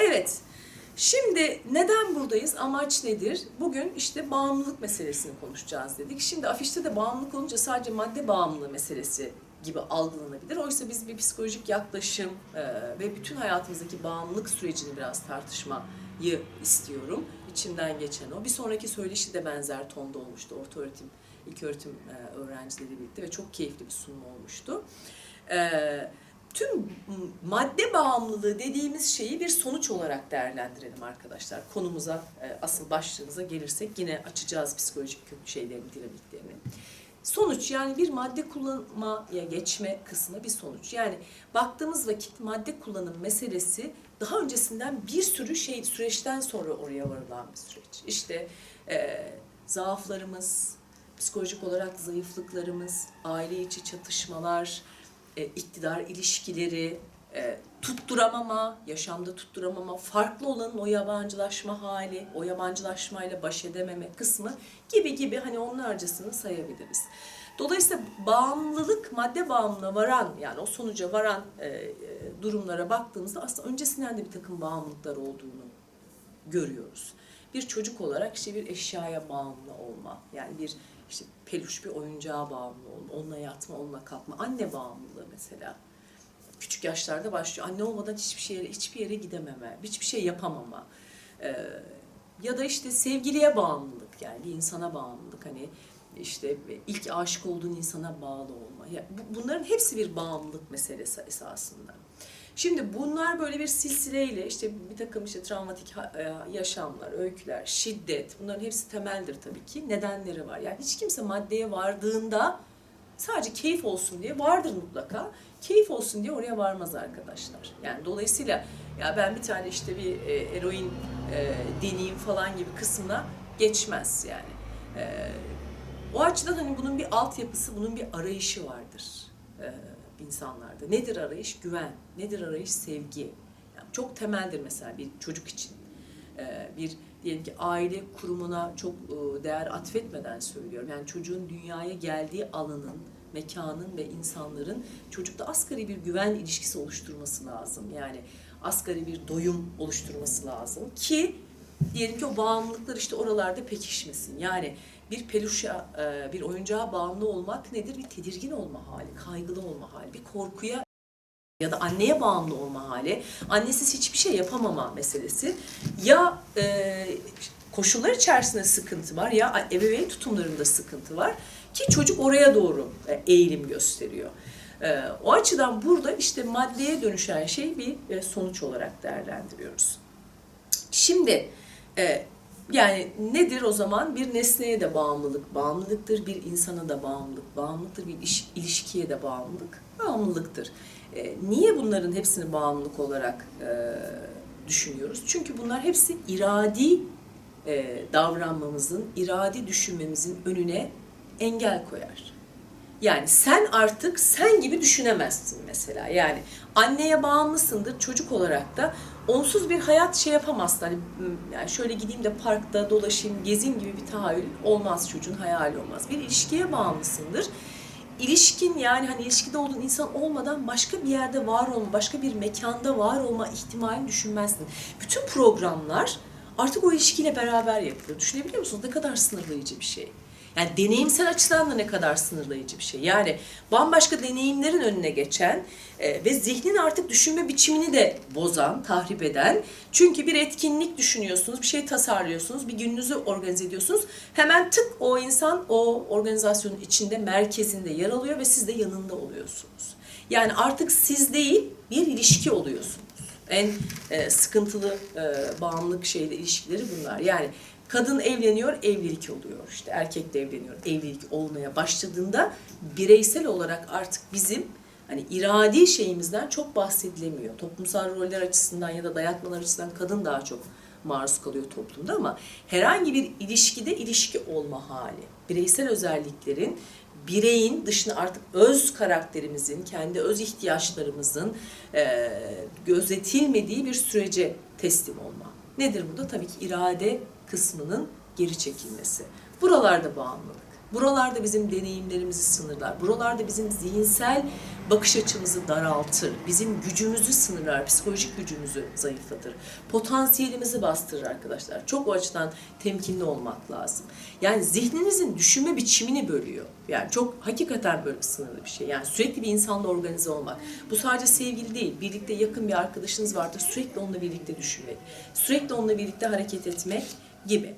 Evet. Şimdi neden buradayız? Amaç nedir? Bugün işte bağımlılık meselesini konuşacağız dedik. Şimdi afişte de bağımlılık olunca sadece madde bağımlılığı meselesi gibi algılanabilir. Oysa biz bir psikolojik yaklaşım e, ve bütün hayatımızdaki bağımlılık sürecini biraz tartışmayı istiyorum. İçimden geçen o. Bir sonraki söyleşi de benzer tonda olmuştu. Orta öğretim, ilk öğretim e, öğrencileri birlikte ve çok keyifli bir sunum olmuştu. E, tüm madde bağımlılığı dediğimiz şeyi bir sonuç olarak değerlendirelim arkadaşlar. Konumuza, e, asıl başlığımıza gelirsek yine açacağız psikolojik kök şeylerin dinamiklerini. Sonuç yani bir madde kullanmaya geçme kısmı bir sonuç. Yani baktığımız vakit madde kullanım meselesi daha öncesinden bir sürü şey süreçten sonra oraya varılan bir süreç. İşte e, zaaflarımız, psikolojik olarak zayıflıklarımız, aile içi çatışmalar, e, iktidar ilişkileri, e, tutturamama, yaşamda tutturamama, farklı olanın o yabancılaşma hali, o yabancılaşmayla baş edememe kısmı gibi gibi hani onlarcasını sayabiliriz. Dolayısıyla bağımlılık, madde bağımlılığına varan yani o sonuca varan e, e, durumlara baktığımızda aslında öncesinden de bir takım bağımlılıklar olduğunu görüyoruz. Bir çocuk olarak işte bir eşyaya bağımlı olma, yani bir işte peluş bir oyuncağa bağımlı olma, onunla yatma, onunla kalkma, anne bağımlılığı mesela. Küçük yaşlarda başlıyor. Anne olmadan hiçbir şeye, hiçbir yere gidememe, hiçbir şey yapamama. Ee, ya da işte sevgiliye bağımlılık yani bir insana bağımlılık hani işte ilk aşık olduğun insana bağlı olma. Ya bu- bunların hepsi bir bağımlılık meselesi esasında. Şimdi bunlar böyle bir silsileyle işte bir takım işte travmatik e, yaşamlar, öyküler, şiddet bunların hepsi temeldir tabii ki. Nedenleri var. Yani hiç kimse maddeye vardığında sadece keyif olsun diye vardır mutlaka. Keyif olsun diye oraya varmaz arkadaşlar. Yani dolayısıyla ya ben bir tane işte bir e, eroin e, deneyim falan gibi kısmına geçmez yani. E, o açıdan hani bunun bir altyapısı, bunun bir arayışı vardır insanlarda. Nedir arayış? Güven. Nedir arayış? Sevgi. Yani çok temeldir mesela bir çocuk için. E, bir diyelim ki aile kurumuna çok e, değer atfetmeden söylüyorum. Yani çocuğun dünyaya geldiği alanın, mekanın ve insanların çocukta asgari bir güven ilişkisi oluşturması lazım. Yani asgari bir doyum oluşturması lazım ki diyelim ki o bağımlılıklar işte oralarda pekişmesin. Yani bir peluşa, e, bir oyuncağa bağımlı olmak nedir? Bir tedirgin olma hali, kaygılı olma hali, bir korkuya ya da anneye bağımlı olma hali, annesiz hiçbir şey yapamama meselesi. Ya e, koşullar içerisinde sıkıntı var ya ebeveyn tutumlarında sıkıntı var ki çocuk oraya doğru e, eğilim gösteriyor. E, o açıdan burada işte maddeye dönüşen şey bir e, sonuç olarak değerlendiriyoruz. Şimdi e, yani nedir o zaman? Bir nesneye de bağımlılık bağımlılıktır, bir insana da bağımlılık bağımlılıktır, bir iş, ilişkiye de bağımlılık bağımlılıktır. E, niye bunların hepsini bağımlılık olarak e, düşünüyoruz? Çünkü bunlar hepsi iradi e, davranmamızın, iradi düşünmemizin önüne engel koyar. Yani sen artık sen gibi düşünemezsin mesela. Yani anneye bağımlısındır çocuk olarak da onsuz bir hayat şey yapamazsın. Hani yani şöyle gideyim de parkta dolaşayım, gezeyim gibi bir tahayyül olmaz çocuğun hayali olmaz. Bir ilişkiye bağımlısındır. İlişkin yani hani ilişkide olduğun insan olmadan başka bir yerde var olma, başka bir mekanda var olma ihtimalini düşünmezsin. Bütün programlar artık o ilişkiyle beraber yapılıyor. Düşünebiliyor musunuz? Ne kadar sınırlayıcı bir şey. Yani deneyimsel açıdan da ne kadar sınırlayıcı bir şey. Yani bambaşka deneyimlerin önüne geçen e, ve zihnin artık düşünme biçimini de bozan, tahrip eden. Çünkü bir etkinlik düşünüyorsunuz, bir şey tasarlıyorsunuz, bir gününüzü organize ediyorsunuz. Hemen tık o insan o organizasyonun içinde, merkezinde yer alıyor ve siz de yanında oluyorsunuz. Yani artık siz değil, bir ilişki oluyorsunuz. En e, sıkıntılı e, bağımlılık şeyle ilişkileri bunlar. Yani kadın evleniyor, evlilik oluyor. İşte erkek de evleniyor, evlilik olmaya başladığında bireysel olarak artık bizim hani iradi şeyimizden çok bahsedilemiyor. Toplumsal roller açısından ya da dayatmalar açısından kadın daha çok maruz kalıyor toplumda ama herhangi bir ilişkide ilişki olma hali, bireysel özelliklerin bireyin dışına artık öz karakterimizin, kendi öz ihtiyaçlarımızın e, gözetilmediği bir sürece teslim olma. Nedir bu da? Tabii ki irade kısmının geri çekilmesi. Buralarda bağımlılık. Buralarda bizim deneyimlerimizi sınırlar. Buralarda bizim zihinsel bakış açımızı daraltır. Bizim gücümüzü sınırlar, psikolojik gücümüzü zayıflatır. Potansiyelimizi bastırır arkadaşlar. Çok o açıdan temkinli olmak lazım. Yani zihninizin düşünme biçimini bölüyor. Yani çok hakikaten böyle sınırlı bir şey. Yani sürekli bir insanla organize olmak. Bu sadece sevgili değil. Birlikte yakın bir arkadaşınız vardır. Sürekli onunla birlikte düşünmek. Sürekli onunla birlikte hareket etmek gibi.